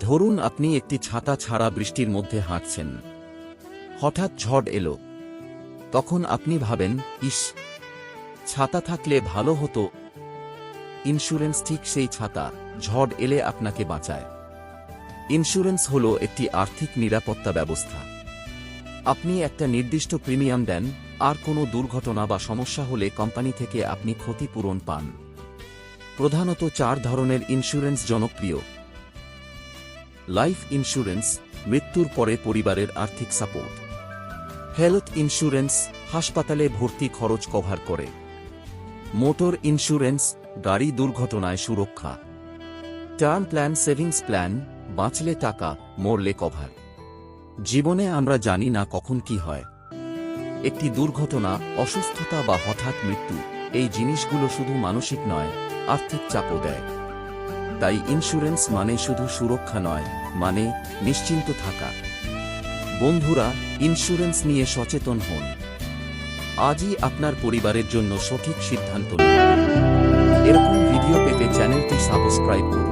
ধরুন আপনি একটি ছাতা ছাড়া বৃষ্টির মধ্যে হাঁটছেন। হঠাৎ ঝড় এলো। তখন আপনি ভাবেন, ইস, ছাতা থাকলে ভালো হতো। ইন্স্যুরেন্স ঠিক সেই ছাতা, ঝড় এলে আপনাকে বাঁচায়। ইন্স্যুরেন্স হল একটি আর্থিক নিরাপত্তা ব্যবস্থা। আপনি একটা নির্দিষ্ট প্রিমিয়াম দেন, আর কোনো দুর্ঘটনা বা সমস্যা হলে কোম্পানি থেকে আপনি ক্ষতিপূরণ পান। প্রধানত চার ধরনের ইন্স্যুরেন্স জনপ্রিয়। লাইফ ইন্স্যুরেন্স মৃত্যুর পরে পরিবারের আর্থিক সাপোর্ট হেলথ ইন্স্যুরেন্স হাসপাতালে ভর্তি খরচ কভার করে। মোটর ইন্স্যুরেন্স গাড়ি দুর্ঘটনায় সুরক্ষা। টার্ম প্ল্যান সেভিংস প্ল্যান বাঁচলে টাকা, মরলে কভার জীবনে আমরা জানি না কখন কি হয়। একটি দুর্ঘটনা, অসুস্থতা বা হঠাৎ মৃত্যু, এই জিনিসগুলো শুধু মানসিক নয়, আর্থিক চাপও দেয়। তাই ইন্স্যুরেন্স মানে শুধু সুরক্ষা নয় মানে নিশ্চিন্ত থাকা। বন্ধুরা ইন্স্যুরেন্স নিয়ে সচেতন হন। আজই আপনার পরিবারের জন্য সঠিক সিদ্ধান্ত নিন। এরকম ভিডিও পেতে চ্যানেলটি সাবস্ক্রাইব করুন।